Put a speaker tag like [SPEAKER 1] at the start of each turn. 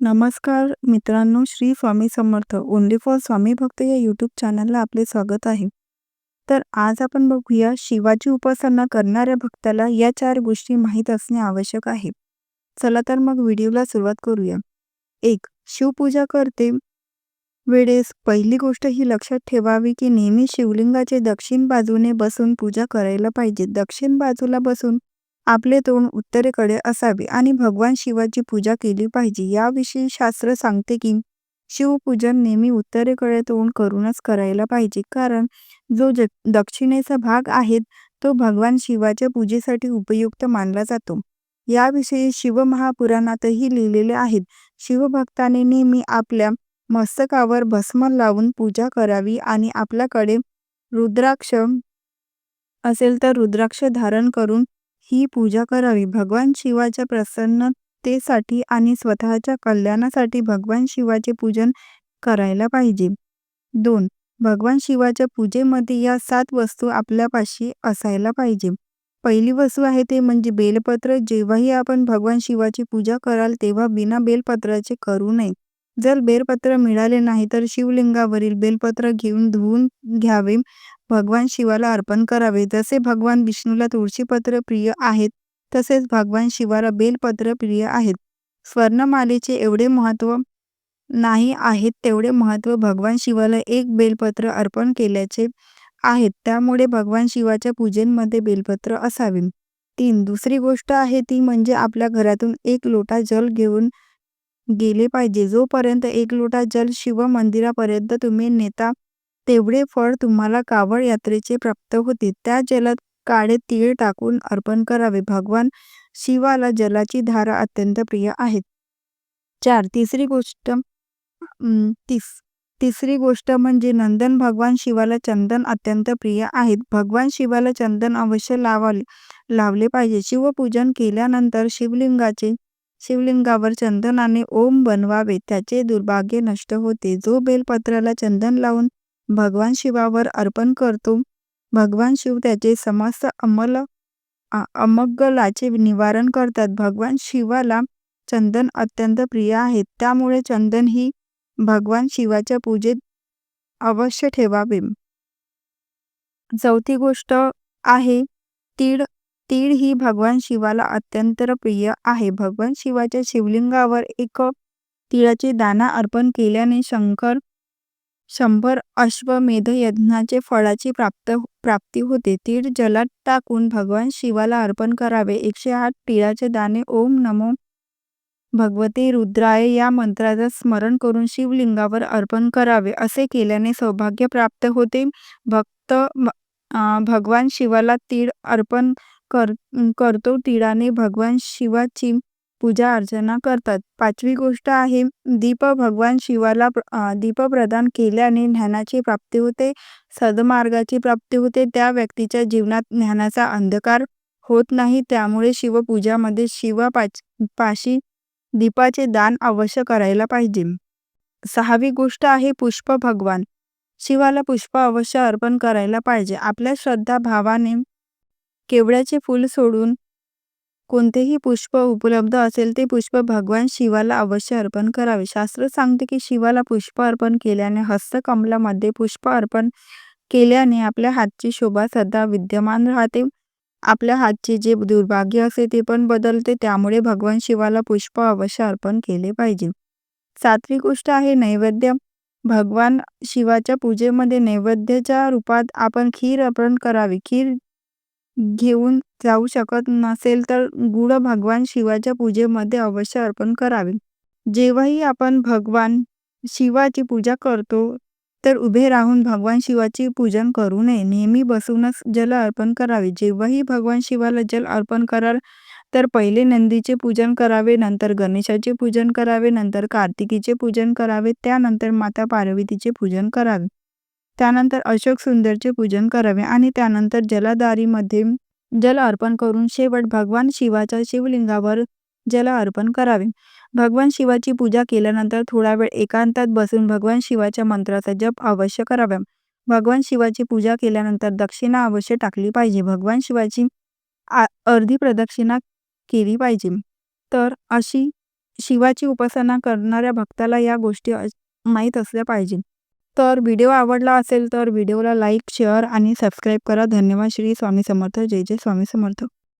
[SPEAKER 1] नमस्कार मित्रांनो Shri Swami Samarth only for Swami भक्त या यूट्यूब चॅनलला आपले स्वागत आहे. तर आज आपण बघूया शिवाची उपासना करणाऱ्या भक्ताला या चार गोष्टी माहीत असणे आवश्यक आहे. चला तर मग व्हिडिओला सुरुवात करूया. एक शिवपूजा करते. वेळेस पहिली गोष्ट ही लक्षात ठेवावी की नेहमी शिवलिंगाचे दक्षिण बाजूने बसून पूजा करायला पाहिजे. दक्षिण बाजूला बसून आपले तोंड उत्तरेकडे असावे आणि भगवान शिवाची पूजा केली पाहिजे. याविषयी शास्त्र सांगते की शिवपूजन नेहमी उत्तरेकडे तोंड करूनच करायला पाहिजे. कारण जो ज दक्षिणेचा भाग आहे तो भगवान शिवाच्या पूजेसाठी उपयुक्त मानला जातो. याविषयी शिवमहापुराणातही लिहिलेले आहेत शिवभक्ताने नेहमी आपल्या मस्तकावर भस्म लावून पूजा करावी आणि आपल्याकडे रुद्राक्ष असेल तर रुद्राक्ष धारण करून ही पूजा करावी. भगवान शिवाच्या प्रसन्नतेसाठी आणि स्वतःच्या कल्याणासाठी भगवान शिवाचे पूजन करायला पाहिजे. दोन भगवान शिवाच्या पूजेमध्ये या सात वस्तू आपल्यापाशी असायला पाहिजे. पहिली वस्तू आहे ते म्हणजे बेलपत्र. जेव्हाही आपण भगवान शिवाची पूजा कराल तेव्हा बिना बेलपत्राचे करू नये. जर बेलपत्र मिळाले नाही तर शिवलिंगावरील बेलपत्र घेऊन धुवून घ्यावे. भगवान शिवाला अर्पण करावे. जसे भगवान विष्णूला तुळशीपत्र प्रिय आहेत तसेच भगवान शिवाला बेलपत्र प्रिय आहेत. स्वर्णमालेचे एवढे महत्त्व नाही आहेत तेवढे महत्त्व भगवान शिवाला एक बेलपत्र अर्पण केल्याचे आहेत. त्यामुळे भगवान शिवाच्या पूजेमध्ये बेलपत्र असावे. तीन दुसरी गोष्ट आहे ती म्हणजे आपल्या घरातून एक लोटा जल घेऊन गेले पाहिजे. जोपर्यंत एक लोटा जल शिव मंदिरापर्यंत तुम्ही नेता तेवढे फळ तुम्हाला कावड यात्रेचे प्राप्त होते त्या जलात काळे तीळ टाकून अर्पण करावे. भगवान शिवाला जलाची धारा अत्यंत प्रिय आहेत. चार तिसरी गोष्ट तीस तिसरी गोष्ट म्हणजे नंदन भगवान शिवाला चंदन अत्यंत प्रिय आहेत. भगवान शिवाला चंदन अवश्य लावाले लावले पाहिजे. शिवपूजन केल्यानंतर शिवलिंगाचे शिवलिंगावर चंदनाने ओम बनवावे. त्याचे दुर्भाग्य नष्ट होते. जो बेलपत्राला चंदन लावून भगवान शिवावर अर्पण करतो. भगवान शिव त्याचे समस्त अमल अमंगलाचे निवारण करतात. भगवान शिवाला चंदन अत्यंत प्रिय आहे. त्यामुळे चंदन ही भगवान शिवाच्या पूजेत अवश्य ठेवावे. चौथी गोष्ट आहे तीळ. तीळ ही भगवान शिवाला अत्यंत प्रिय आहे. भगवान शिवाच्या शिवलिंगावर एक तिळाचे दाना अर्पण केल्याने शंकर शंभर अश्वमेध यज्ञाचे फळाची प्राप्त हो, प्राप्ती होते. तीळ जलात टाकून भगवान शिवाला अर्पण करावे. एकशे आठ तिळाचे दाणे. ओम नमो भगवते रुद्राय. या मंत्राचं स्मरण करून शिवलिंगावर अर्पण करावे. असे केल्याने सौभाग्य प्राप्त होते. भक्त भगवान शिवाला तीळ अर्पण कर करतो. तिळाने भगवान शिवाची पूजा अर्चना करतात. पाचवी गोष्ट आहे दीप भगवान शिवाला दीप प्रदान केल्याने ज्ञानाची प्राप्ती होते सदमार्गाची प्राप्ती होते त्या व्यक्तीच्या जीवनात ज्ञानाचा अंधकार होत नाही. त्यामुळे शिवपूजामध्ये शिवा पाच पाशी दीपाचे दान अवश्य करायला पाहिजे. सहावी गोष्ट आहे पुष्प भगवान. शिवाला पुष्प अवश्य अर्पण करायला पाहिजे. आपल्या श्रद्धा भावाने केवड्याचे फूल सोडून कोणतेही पुष्प उपलब्ध असेल ते पुष्प भगवान शिवाला अवश्य अर्पण करावे. शास्त्र सांगते की शिवाला पुष्प अर्पण केल्याने हस्तकमलामध्ये पुष्प अर्पण केल्याने आपल्या हातची शोभा सदा विद्यमान राहते. आपल्या हातचे जे दुर्भाग्य असते ते पण बदलते त्यामुळे भगवान शिवाला पुष्प अवश्य अर्पण केले पाहिजे. सातवी गोष्ट आहे नैवेद्य. भगवान शिवाच्या पूजेमध्ये नैवेद्याच्या रूपात आपण खीर अर्पण करावी. खीर घेऊन जाऊ शकत नसेल तर गुळ भगवान शिवाच्या पूजेमध्ये अवश्य अर्पण करावे. जेव्हाही आपण भगवान शिवाची पूजा करतो तर उभे राहून भगवान शिवाची पूजन करू नये. नेहमी बसूनच जल अर्पण करावे. जेव्हाही भगवान शिवाला जल अर्पण कराल तर पहिले नंदीचे पूजन करावे नंतर गणेशाचे पूजन करावे नंतर कार्तिकीचे पूजन करावे त्यानंतर माता पार्वतीचे पूजन करावे. त्यानंतर अशोक सुंदरचे पूजन करावे आणि त्यानंतर जलाधारीमध्ये जल अर्पण करून शेवट भगवान शिवाच्या शिवलिंगावर जल अर्पण करावे. भगवान शिवाची पूजा केल्यानंतर थोडा वेळ एकांतात बसून भगवान शिवाच्या मंत्राचा जप अवश्य करावा. भगवान शिवाची पूजा केल्यानंतर दक्षिणा अवश्य टाकली पाहिजे. भगवान शिवाची अर्धी प्रदक्षिणा केली पाहिजे. तर अशी शिवाची उपासना करणाऱ्या भक्ताला या गोष्टी माहीत असल्या पाहिजे. तर व्हिडिओ आवडला असेल तर व्हिडिओला लाईक शेअर आणि सबस्क्राईब करा. धन्यवाद. श्री स्वामी समर्थ. जय जय स्वामी समर्थ.